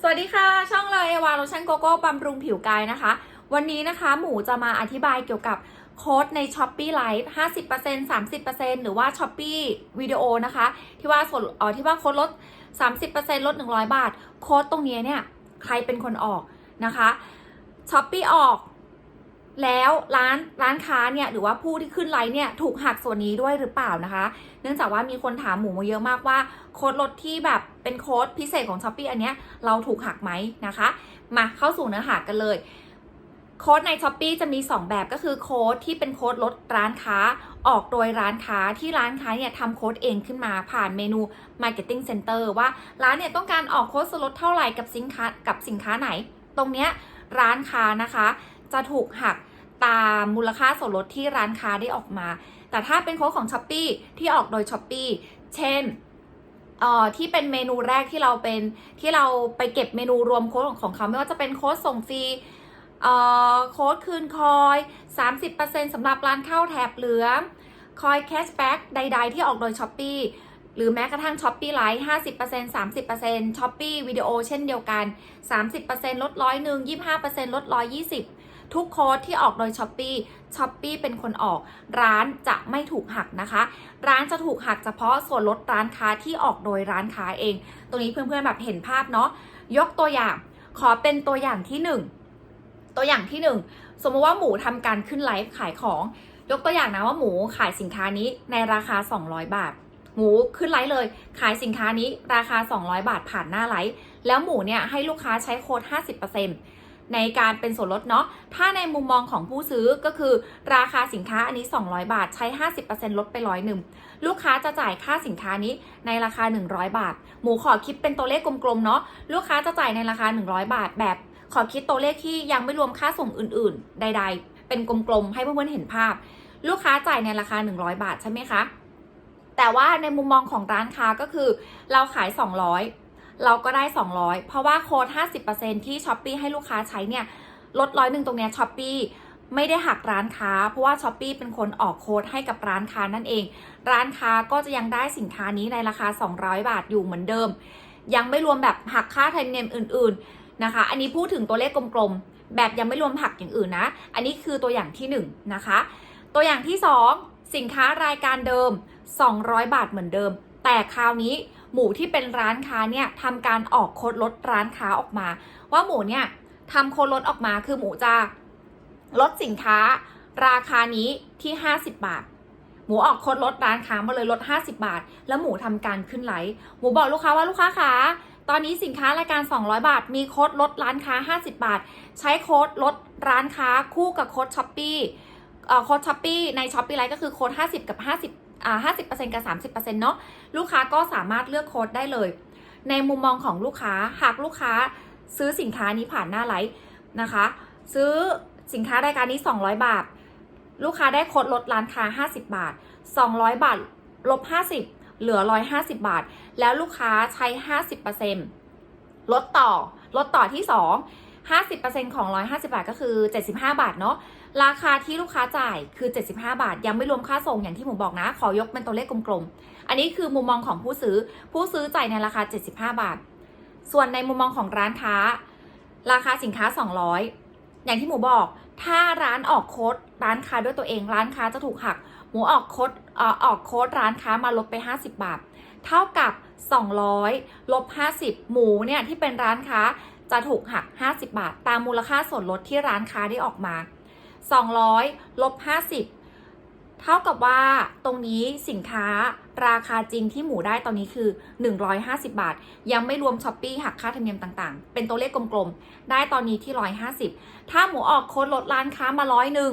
สวัสดีค่ะ ช่องเลยเอวาโลชั่นโกโก้บำรุงผิวกายนะคะ วันนี้นะคะหมูจะมาอธิบายเกี่ยวกับโค้ดใน s h อ p e e Live 50% 30%หรือว่า s h อ p e e วิดีโอนะคะ ที่ว่าส่วนเอ๋อที่ว่าโค้ดลด 30%ลด 100 บาท โค้ดตรงนี้เนี่ย ใครเป็นคนออกนะคะ s h o p e e ออก แล้วร้านร้านค้าเนี่ยหรือว่าผู้ที่ขึ้นไลน์เนี่ยถูกหักส่วนนี้ด้วยหรือเปล่านะคะ เนื่องจากว่ามีคนถามหมูมาเยอะมากว่าโค้ดลดที่แบบเป็นโค้ดพิเศษของ s h อ p e e อันเนี้ยเราถูกหักไหมนะคะ มาเข้าสู่เนื้อหากันเลยโค้ดใน s h อ p e e จะมี 2 แบบก็คือโค้ดที่เป็นโค้ดลดร้านค้า ออกโดยร้านค้าที่ร้านค้าเนี่ยทำโค้ดเองขึ้นมาผ่านเมนู Marketing Center ว่าร้านเนี่ยต้องการออกโค้ดส่วนลดเท่าไหร่กับสินค้ากับสินค้าไหน ตรงเนี้ยร้านค้านะคะจะถูกหักตามมูลค่าส่วนลดที่ร้านค้าได้ออกมา แต่ถ้าเป็นโค้ดของ s h อ p e e ที่ออกโดย s h อ p e e เช่นเอ่อที่เป็นเมนูแรกที่เราเป็นที่เราไปเก็บเมนูรวมโค้ดของของเขาไม่ว่าจะเป็นโค้ดส่งฟรีเอ่อโค้ดคืนคอย 30%สำหรับร้านข้าวแถบเหลืองคอยแคชแบ็กใด ๆ ที่ออกโดย s h อ p e e หรือแม้กระทั่ง s h อ p e e ไลท์50% 30% s h อ p e e วิดีโอเช่นเดียวกัน 30%ลดร้อยหนึ่ง25%ลดร้อยยี่สิบ ทุกโค้ดที่ออกโดย s h อ p e e s h อ p e e เป็นคนออก ร้านจะไม่ถูกหักนะคะ ร้านจะถูกหักเฉพาะส่วนลดร้านค้าที่ออกโดยร้านค้าเอง ตรงนี้เพื่อนๆแบบเห็นภาพเนาะยกตัวอย่างขอเป็นตัวอย่างที่หนึ่งตัวอย่างที่หนึ่งสมมติว่าหมูทำการขึ้นไลฟ์ขายของ ยกตัวอย่างนะว่าหมูขายสินค้านี้ในราคา 200 บาท หมูขึ้นไลฟ์เลย ขายสินค้านี้ราคา 200 บาทผ่านหน้าไลฟ์แล้วหมูเนี่ยให้ลูกค้าใช้โค้ด 50% ในการเป็นส่วนลดเนาะ ถ้าในมุมมองของผู้ซื้อก็คือราคาสินค้าอันนี้ 200 บาท ใช้ 50%ลดไปร้อยหนึ่งลูกค้าจะจ่ายค่าสินค้านี้ในราคา 100 บาท หมูขอคิดเป็นตัวเลขกลมๆเนาะ ลูกค้าจะจ่ายในราคา 100 บาท แบบขอคิดตัวเลขที่ยังไม่รวมค่าส่งอื่น ๆ ใด ๆ เป็นกลมๆ ให้เพื่อนๆเห็นภาพ ลูกค้าจ่ายในราคา 100 บาทใช่ไหมคะ แต่ว่าในมุมมองของร้านค้าก็คือ เราขาย 200 เราก็ได้ 200 เพราะว่าโค้ด50%ที่ช้อปปีให้ลูกค้าใช้เนี่ยลดร้อยหนึ่งตรงเนี้ยช้อปปีไม่ได้หักร้านค้า เพราะว่าช้อปปีเป็นคนออกโค้ดให้กับร้านค้านั่นเอง ร้านค้าก็จะยังได้สินค้านี้ในราคา 200 บาทอยู่เหมือนเดิม ยังไม่รวมแบบหักค่าธรรมเนียมอื่น ๆนะคะ อันนี้พูดถึงตัวเลขกลมๆ แบบยังไม่รวมหักอย่างอื่นนะ อันนี้คือตัวอย่างที่1นงนะคะ ตัวอย่างที่ 2 สินค้ารายการเดิม 200 บาทเหมือนเดิม แต่คราวนี้หมูที่เป็นร้านค้าเนี่ยทำการออกโค้ดลดร้านค้าออกมา ว่าหมูเนี่ยทำโค้ดลดออกมาคือหมูจะลดสินค้า ราคานี้ที่ 50 บาท หมูออกโค้ดลดร้านค้ามาเลยลด 50 บาท แล้วหมูทำการขึ้นไลฟ์หมูบอกลูกค้าว่าลูกค้าคะตอนนี้สินค้ารายการ 200 บาท มีโค้ดลดร้านค้า 50 บาท ใช้โค้ดลดร้านค้าคู่กับโค้ดช้อปปี้โค้ดช้อปปี้ในช้อปปี้ไลฟ์ก็คือโค้ด50 กับ 50อ่า50%กับ30%เนาะลูกค้าก็สามารถเลือกโค้ดได้เลย ในมุมมองของลูกค้าหากลูกค้าซื้อสินค้านี้ผ่านหน้าไลฟ์นะคะ ซื้อสินค้ารายการนี้ 200 บาท ลูกค้าได้โค้ดลดร้านค้า 50 บาท 200 บาทลบ 50 เหลือ 150 บาท แล้วลูกค้าใช้ 50%ลดต่อ ลดต่อที่ 2 50%ของ 150 บาทก็คือ 75 บาทเนาะ ราคาที่ลูกค้าจ่ายคือ 75 บาท ยังไม่รวมค่าส่งอย่างที่ผมบอกนะ ขอยกเป็นตัวเลขกลมๆ อันนี้คือมุมมองของผู้ซื้อ ผู้ซื้อจ่ายในราคา 75 บาท ส่วนในมุมมองของร้านค้า ราคาสินค้า 200 อย่างที่หมูบอก ถ้าร้านออกโค้ดร้านค้าด้วยตัวเอง ร้านค้าจะถูกหัก หมูออกโค้ดออกโค้ดร้านค้ามาลดไป 50 บาท เท่ากับ 200 ลบ 50 หมูเนี่ยที่เป็นร้านค้า จะถูกหัก 50 บาท ตามมูลค่าส่วนลดที่ร้านค้าได้ออกมา 200ลบ50 เท่ากับว่าตรงนี้สินค้าราคาจริงที่หมูได้ตอนนี้คือ 150 บาท ยังไม่รวมช้อปปี้หักค่าธรรมเนียมต่างๆ เป็นตัวเลขกลมๆ ได้ตอนนี้ที่ 150 ถ้าหมูออกโค้ดลดร้านค้ามาร้อยหนึ่ง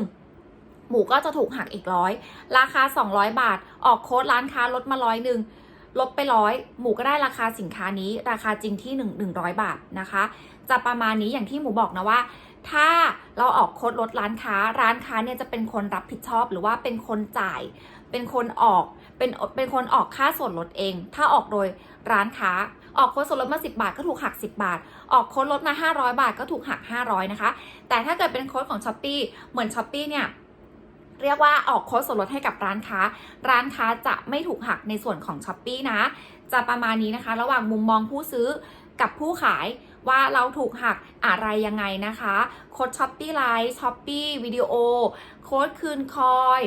หมูก็จะถูกหักอีกร้อยราคา 200 บาท ออกโค้ดร้านค้าลดมาร้อยหนึ่ง ลดไปร้อยหมูก็ได้ราคาสินค้านี้ราคาจริงที่1 100 บาทนะคะ จะประมาณนี้อย่างที่หมูบอกนะว่า ถ้าเราออกโค้ดลดร้านค้า ร้านค้าเนี่ยจะเป็นคนรับผิดชอบ หรือว่าเป็นคนจ่าย เป็นคนออกเป็นเป็นคนออกค่าส่วนลดเอง ถ้าออกโดยร้านค้าออกโค้ดส่วนลดมา 10 บาทก็ถูกหัก 10 บาท ออกโค้ดลดมา 500 บาทก็ถูกหัก 500 นะคะ แต่ถ้าเกิดเป็นโค้ดของ s h อ p e e เหมือน s h อ p e e เนี่ย เรียกว่าออกโค้ดส่วนลดให้กับร้านค้า ร้านค้าจะไม่ถูกหักในส่วนของ s h อ p e e นะ จะประมาณนี้นะคะ ระหว่างมุมมองผู้ซื้อกับผู้ขายว่าเราถูกหักอะไรยังไงนะคะ โค้ดช้อปปี้ไลฟ์ช้อปปี้วิดีโอ โค้ดคืนคอย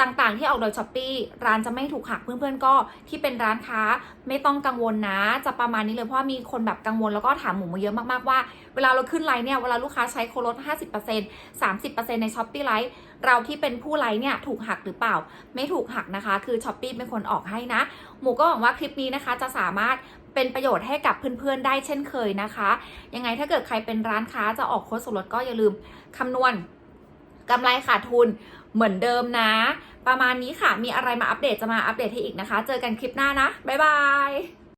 ต่างๆ ที่ออกโดยช้อปปีร้านจะไม่ถูกหักเพื่อนๆก็ที่เป็นร้านค้าไม่ต้องกังวลนะ จะประมาณนี้เลยเพราะมีคนแบบกังวลแล้วก็ถามหมูมาเยอะมากๆว่า เวลาเราขึ้นไลน์เนี่ยเวลาลูกค้าใช้โค้ดลด 50% 30%ในช้อปปี้ไลฟ์เราที่เป็นผู้ไลฟ์เนี่ยถูกหักหรือเปล่า ไม่ถูกหักนะคะ คือช้อปปีเป็นคนออกให้นะ หมูก็หวังว่าคลิปนี้นะคะจะสามารถเป็นประโยชน์ให้กับเพื่อนๆได้เช่นเคยนะคะ ยังไงถ้าเกิดใครเป็นร้านค้าจะออกโค้ดส่วนลดก็อย่าลืมคำนวณ กำไรขาดทุนเหมือนเดิมนะ ประมาณนี้ค่ะ มีอะไรมาอัปเดตจะมาอัปเดตให้อีกนะคะ เจอกันคลิปหน้านะ บ๊ายบาย